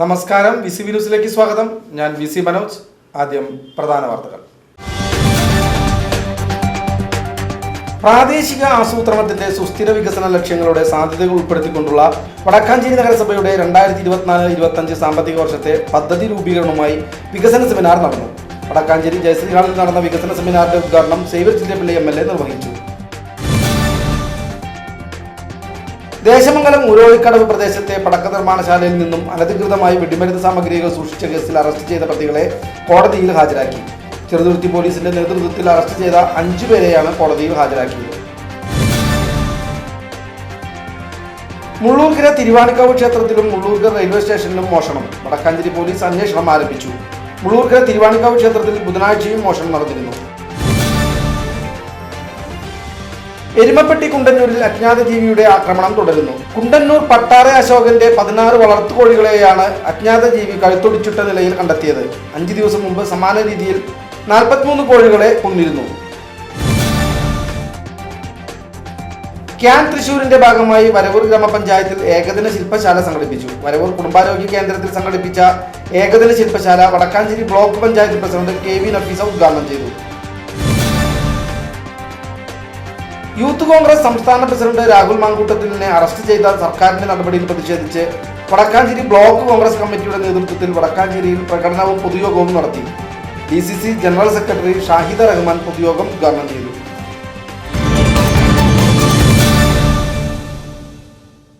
നമസ്കാരം. V C V ന്യൂസിലേക്ക് സ്വാഗതം. ഞാൻ വി സി മനോജ്. ആദ്യം പ്രധാന വാർത്തകൾ. പ്രാദേശിക ആസൂത്രണത്തിന്റെ സുസ്ഥിര വികസന ലക്ഷ്യങ്ങളുടെ സാധ്യതകൾ ഉൾപ്പെടുത്തിക്കൊണ്ടുള്ള വടക്കാഞ്ചേരി നഗരസഭയുടെ രണ്ടായിരത്തി ഇരുപത്തിനാല് ഇരുപത്തഞ്ച് സാമ്പത്തിക വർഷത്തെ പദ്ധതി രൂപീകരണവുമായി വികസന സെമിനാർ നടന്നു. വടക്കാഞ്ചേരി ജയശ്രീ ഹാളിൽ നടന്ന വികസന സെമിനാറിന്റെ ഉദ്ഘാടനം Xavier Chittilappilly M L A നിർവഹിച്ചു. ദേശമംഗലം ഉരോളിക്കടവ് പ്രദേശത്തെ പടക്ക നിർമ്മാണശാലയിൽ നിന്നും അനധികൃതമായി വെടിമരുന്ന് സാമഗ്രികൾ സൂക്ഷിച്ച കേസിൽ അറസ്റ്റ് ചെയ്ത പ്രതികളെ കോടതിയിൽ ഹാജരാക്കി. ചെറുതുരുത്തി പോലീസിന്റെ നേതൃത്വത്തിൽ അറസ്റ്റ് ചെയ്ത അഞ്ചു പേരെയാണ് കോടതിയിൽ ഹാജരാക്കിയത്. മുള്ളൂർക്കര തിരുവാണിക്കാവ് ക്ഷേത്രത്തിലും മുള്ളൂർക്കര റെയിൽവേ സ്റ്റേഷനിലും മോഷണം. വടക്കാഞ്ചേരി പോലീസ് അന്വേഷണം ആരംഭിച്ചു. മുള്ളൂർക്കര തിരുവാണിക്കാവ് ക്ഷേത്രത്തിൽ ബുധനാഴ്ചയും മോഷണം നടന്നിരുന്നു. എരുമപ്പെട്ടി കുണ്ടന്നൂരിൽ അജ്ഞാത ജീവിയുടെ ആക്രമണം തുടരുന്നു. കുണ്ടന്നൂർ പട്ടാറ അശോകന്റെ പതിനാറ് വളർത്തുകോഴികളെയാണ് അജ്ഞാത ജീവി കഴുത്തൊടിച്ചിട്ട നിലയിൽ കണ്ടെത്തിയത്. അഞ്ചു ദിവസം മുമ്പ് സമാന രീതിയിൽ നാൽപ്പത്തിമൂന്ന് കോഴികളെ കൊന്നിരുന്നു. ക്യാൻ തൃശൂരിന്റെ ഭാഗമായി വരവൂർ ഗ്രാമപഞ്ചായത്തിൽ ഏകദിന ശില്പശാല സംഘടിപ്പിച്ചു. വരവൂർ കുടുംബാരോഗ്യ കേന്ദ്രത്തിൽ സംഘടിപ്പിച്ച ഏകദിന ശില്പശാല Wadakkanchery block panchayat president K V Nafeesa ഉദ്ഘാടനം ചെയ്തു. യൂത്ത് കോൺഗ്രസ് സംസ്ഥാന പ്രസിഡന്റ് രാഹുൽ മാങ്കൂട്ടത്തിനെ അറസ്റ്റ് ചെയ്ത സർക്കാരിന്റെ നടപടിയിൽ പ്രതിഷേധിച്ച് വടക്കാഞ്ചേരി ബ്ലോക്ക് കോൺഗ്രസ് കമ്മിറ്റിയുടെ നേതൃത്വത്തിൽ വടക്കാഞ്ചേരിയിൽ പ്രകടനവും പൊതുയോഗവും നടത്തി. D general secretary Shahida Rahman പൊതുയോഗം ഉദ്ഘാടനം ചെയ്തു.